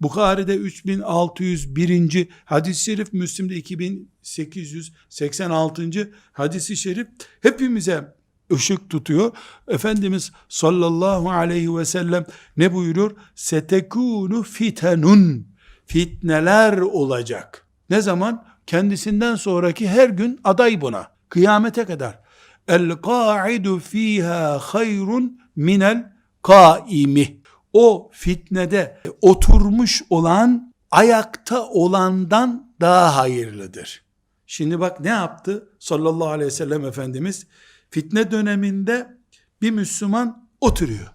Bukhari'de 3601. hadis-i şerif, Müslim'de 2886. hadisi şerif hepimize ışık tutuyor. Efendimiz sallallahu aleyhi ve sellem ne buyuruyor? Setekunu fitenun. Fitneler olacak. Ne zaman? Kendisinden sonraki her gün aday buna. Kıyamete kadar. El qaidu fiha hayrun minel kaimi. O fitnede oturmuş olan ayakta olandan daha hayırlıdır. Şimdi bak ne yaptı sallallahu aleyhi ve sellem Efendimiz? Fitne döneminde bir Müslüman oturuyor.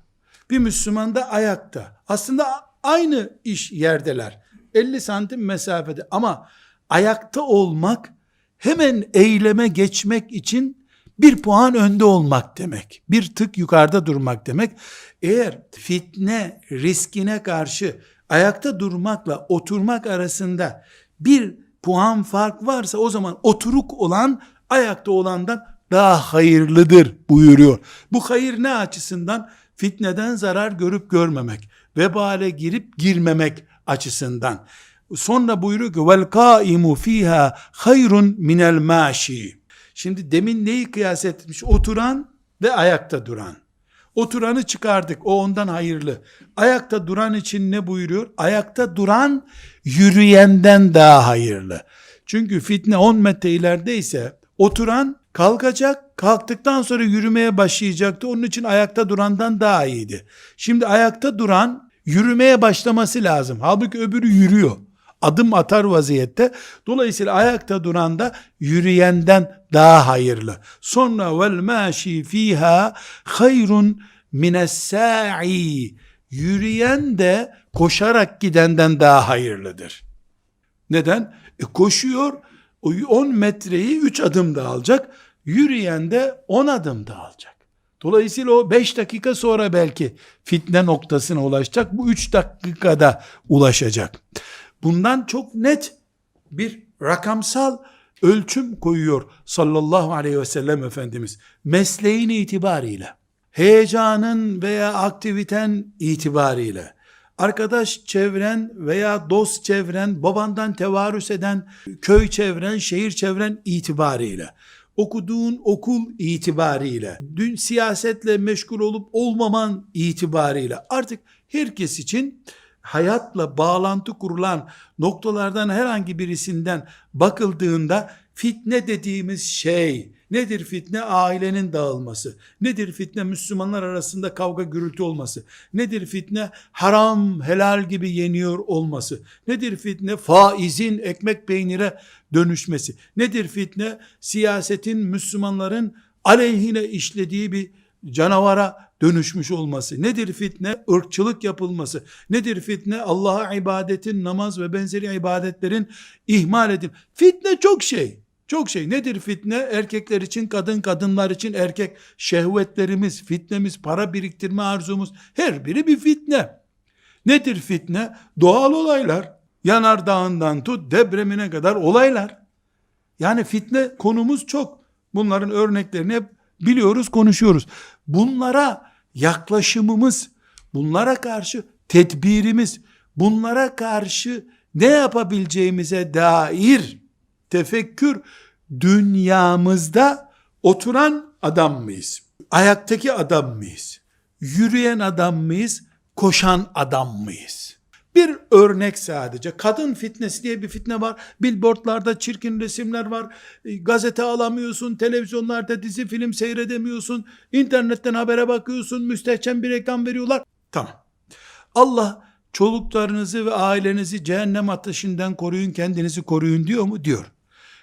Bir Müslüman da ayakta. Aslında aynı iş yerdeler. 50 santim mesafede ama ayakta olmak hemen eyleme geçmek için bir puan önde olmak demek. Bir tık yukarıda durmak demek. Eğer fitne riskine karşı ayakta durmakla oturmak arasında bir puan fark varsa o zaman oturuk olan ayakta olandan daha hayırlıdır buyuruyor. Bu hayır ne açısından? Fitneden zarar görüp görmemek, vebale girip girmemek açısından. Sonra buyuruyor ki vel kaimu fiha hayrun minel maşi. Şimdi demin neyi kıyas etmiş? Oturan ve ayakta duran. Oturanı çıkardık. O ondan hayırlı. Ayakta duran için ne buyuruyor? Ayakta duran yürüyenden daha hayırlı. Çünkü fitne 10 metre ilerideyse oturan kalkacak. Kalktıktan sonra yürümeye başlayacaktı. Onun için ayakta durandan daha iyiydi. Şimdi ayakta duran yürümeye başlaması lazım. Halbuki öbürü yürüyor. Adım atar vaziyette. Dolayısıyla ayakta duran da yürüyenden daha hayırlı. Sonra vel maşi fiha hayrun mines sa'i. Yürüyen de koşarak gidenden daha hayırlıdır. Neden? E koşuyor, o 10 metreyi 3 adımda alacak. Yürüyen de 10 adımda alacak. Dolayısıyla o 5 dakika sonra belki fitne noktasına ulaşacak. Bu 3 dakikada ulaşacak. Bundan çok net bir rakamsal ölçüm koyuyor sallallahu aleyhi ve sellem Efendimiz. Mesleğin itibariyle, heyecanın veya aktiviten itibariyle, arkadaş çevren veya dost çevren, babandan tevarüs eden köy çevren, şehir çevren itibariyle, okuduğun okul itibariyle, dün siyasetle meşgul olup olmaman itibariyle artık herkes için hayatla bağlantı kurulan noktalardan herhangi birisinden bakıldığında fitne dediğimiz şey nedir fitne? Ailenin dağılması. Nedir fitne? Müslümanlar arasında kavga gürültü olması. Nedir fitne? Haram helal gibi yeniyor olması. Nedir fitne? Faizin ekmek peynire dönüşmesi. Nedir fitne? Siyasetin Müslümanların aleyhine işlediği bir canavara dönüşmüş olması. Nedir fitne? Irkçılık yapılması. Nedir fitne? Allah'a ibadetin, namaz ve benzeri ibadetlerin ihmal edin. Fitne çok şey. Çok şey. Nedir fitne? Erkekler için kadın, kadınlar için erkek. Şehvetlerimiz, fitnemiz, para biriktirme arzumuz. Her biri bir fitne. Nedir fitne? Doğal olaylar. Yanardağından tut depremine kadar olaylar. Yani fitne konumuz çok. Bunların örneklerini hep biliyoruz, konuşuyoruz. Bunlara yaklaşımımız, bunlara karşı tedbirimiz, bunlara karşı ne yapabileceğimize dair tefekkür dünyamızda oturan adam mıyız? Ayaktaki adam mıyız? Yürüyen adam mıyız? Koşan adam mıyız? Bir örnek sadece. Kadın fitnesi diye bir fitne var. Billboardlarda çirkin resimler var. E, Gazete alamıyorsun, televizyonlarda dizi film seyredemiyorsun. internetten habere bakıyorsun, müstehcen bir reklam veriyorlar. Tamam. Allah çoluklarınızı ve ailenizi cehennem ateşinden koruyun, kendinizi koruyun diyor mu? Diyor.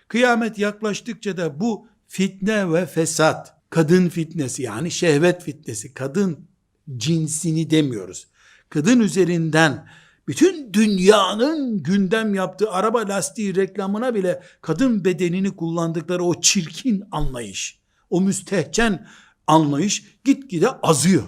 Kıyamet yaklaştıkça da bu fitne ve fesat, kadın fitnesi yani şehvet fitnesi, kadın cinsini demiyoruz. Kadın üzerinden bütün dünyanın gündem yaptığı araba lastiği reklamına bile kadın bedenini kullandıkları o çirkin anlayış, o müstehcen anlayış gitgide azıyor.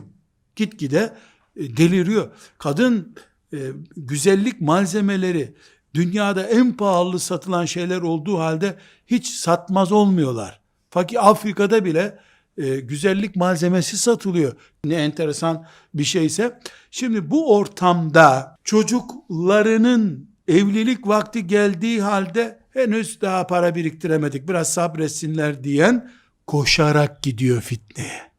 Gitgide e, deliriyor. Kadın e, güzellik malzemeleri dünyada en pahalı satılan şeyler olduğu halde hiç satmaz olmuyorlar. Fakir Afrika'da bile e, güzellik malzemesi satılıyor. Ne enteresan bir şeyse. Şimdi bu ortamda çocuklarının evlilik vakti geldiği halde henüz daha para biriktiremedik biraz sabretsinler diyen koşarak gidiyor fitneye.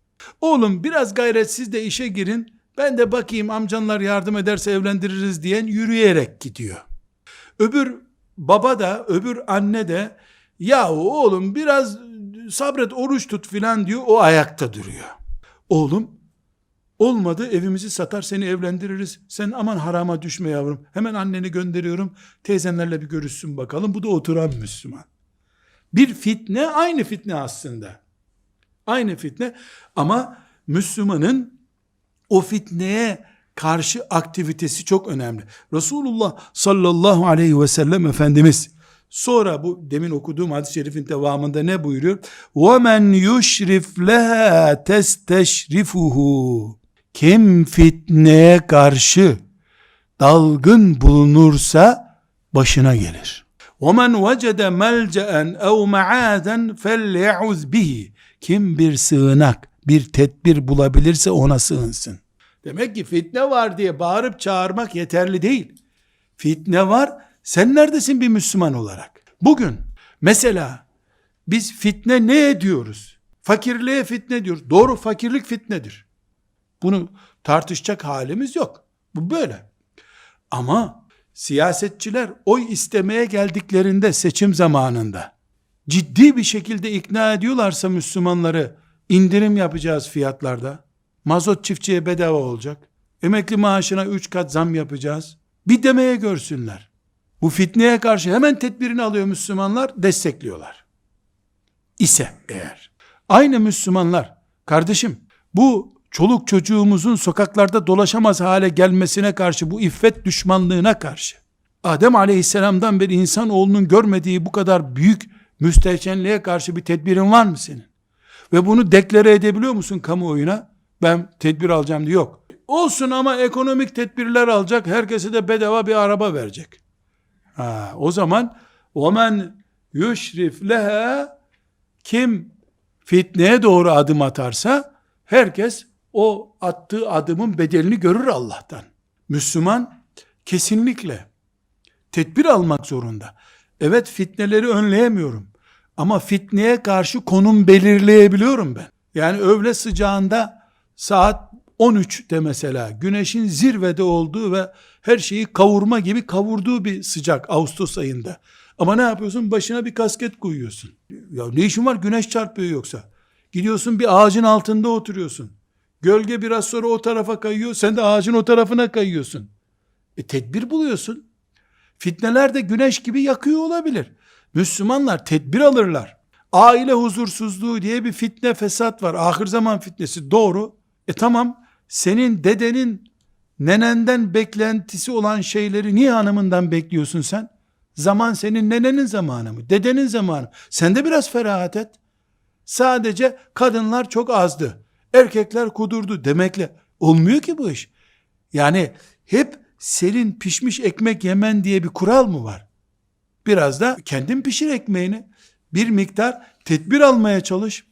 Oğlum biraz gayretsiz de işe girin ben de bakayım amcanlar yardım ederse evlendiririz diyen yürüyerek gidiyor. Öbür baba da öbür anne de ya oğlum biraz sabret oruç tut filan diyor o ayakta duruyor. Oğlum olmadı evimizi satar seni evlendiririz. Sen aman harama düşme yavrum. Hemen anneni gönderiyorum. Teyzenlerle bir görüşsün bakalım. Bu da oturan Müslüman. Bir fitne aynı fitne aslında. Aynı fitne ama Müslümanın o fitneye karşı aktivitesi çok önemli. Resulullah sallallahu aleyhi ve sellem Efendimiz sonra bu demin okuduğum hadis-i şerifin devamında ne buyuruyor? وَمَنْ يُشْرِفْ لَهَا تَسْتَشْرِفُهُ Kim fitneye karşı dalgın bulunursa başına gelir. وَمَنْ وَجَدَ مَلْجَأً اَوْ مَعَادًا فَلْيَعُذْ بِهِ Kim bir sığınak, bir tedbir bulabilirse ona sığınsın. Demek ki fitne var diye bağırıp çağırmak yeterli değil. Fitne var, sen neredesin bir Müslüman olarak? Bugün mesela biz fitne ne ediyoruz? Fakirliğe fitne diyoruz. Doğru fakirlik fitnedir. Bunu tartışacak halimiz yok. Bu böyle. Ama siyasetçiler oy istemeye geldiklerinde seçim zamanında ciddi bir şekilde ikna ediyorlarsa Müslümanları indirim yapacağız fiyatlarda. Mazot çiftçiye bedava olacak. Emekli maaşına üç kat zam yapacağız. Bir demeye görsünler. Bu fitneye karşı hemen tedbirini alıyor Müslümanlar, destekliyorlar. İse eğer. Aynı Müslümanlar, kardeşim bu çoluk çocuğumuzun sokaklarda dolaşamaz hale gelmesine karşı, bu iffet düşmanlığına karşı, Adem aleyhisselamdan beri insanoğlunun görmediği bu kadar büyük müstehcenliğe karşı bir tedbirin var mı senin? Ve bunu deklare edebiliyor musun kamuoyuna? Ben tedbir alacağım diye yok. Olsun ama ekonomik tedbirler alacak, herkese de bedava bir araba verecek. Ha, o zaman وَمَنْ يُشْرِفْ لَهَا Kim fitneye doğru adım atarsa, herkes o attığı adımın bedelini görür Allah'tan. Müslüman kesinlikle tedbir almak zorunda. Evet fitneleri önleyemiyorum. Ama fitneye karşı konum belirleyebiliyorum ben. Yani öğle sıcağında saat 13'te mesela güneşin zirvede olduğu ve her şeyi kavurma gibi kavurduğu bir sıcak Ağustos ayında. Ama ne yapıyorsun? Başına bir kasket koyuyorsun. Ya ne işin var? Güneş çarpıyor yoksa. Gidiyorsun bir ağacın altında oturuyorsun. Gölge biraz sonra o tarafa kayıyor. Sen de ağacın o tarafına kayıyorsun. E tedbir buluyorsun. Fitneler de güneş gibi yakıyor olabilir. Müslümanlar tedbir alırlar. Aile huzursuzluğu diye bir fitne fesat var. Ahir zaman fitnesi doğru. E tamam senin dedenin nenenden beklentisi olan şeyleri niye hanımından bekliyorsun sen? Zaman senin nenenin zamanı mı? Dedenin zamanı. Sen de biraz ferahat et. Sadece kadınlar çok azdı. Erkekler kudurdu demekle olmuyor ki bu iş. Yani hep senin pişmiş ekmek yemen diye bir kural mı var? Biraz da kendin pişir ekmeğini. Bir miktar tedbir almaya çalış.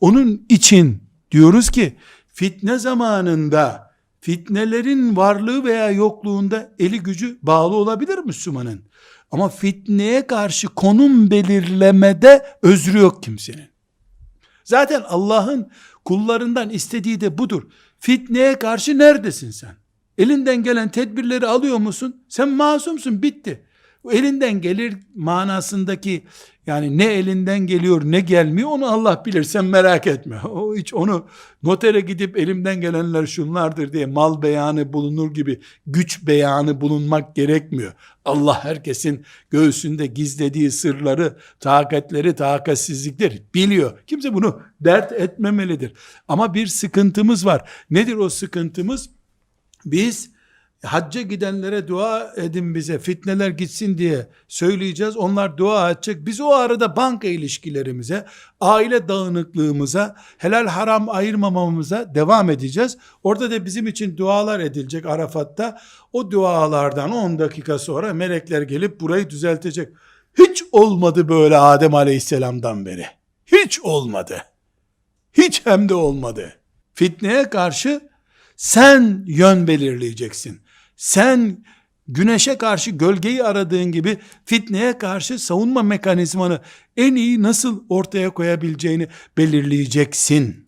Onun için diyoruz ki fitne zamanında fitnelerin varlığı veya yokluğunda eli gücü bağlı olabilir Müslümanın. Ama fitneye karşı konum belirlemede özrü yok kimsenin. Zaten Allah'ın kullarından istediği de budur. Fitneye karşı neredesin sen? Elinden gelen tedbirleri alıyor musun? Sen masumsun bitti. Elinden gelir manasındaki yani ne elinden geliyor ne gelmiyor onu Allah bilir sen merak etme. O hiç onu notere gidip elimden gelenler şunlardır diye mal beyanı bulunur gibi güç beyanı bulunmak gerekmiyor. Allah herkesin göğsünde gizlediği sırları, takatleri, takatsizlikleri biliyor. Kimse bunu dert etmemelidir. Ama bir sıkıntımız var. Nedir o sıkıntımız? Biz hacca gidenlere dua edin bize fitneler gitsin diye söyleyeceğiz. Onlar dua edecek. Biz o arada banka ilişkilerimize, aile dağınıklığımıza, helal haram ayırmamamıza devam edeceğiz. Orada da bizim için dualar edilecek Arafat'ta. O dualardan 10 dakika sonra melekler gelip burayı düzeltecek. Hiç olmadı böyle Adem Aleyhisselam'dan beri. Hiç olmadı. Hiç hem de olmadı. Fitneye karşı sen yön belirleyeceksin. Sen güneşe karşı gölgeyi aradığın gibi fitneye karşı savunma mekanizmanı en iyi nasıl ortaya koyabileceğini belirleyeceksin.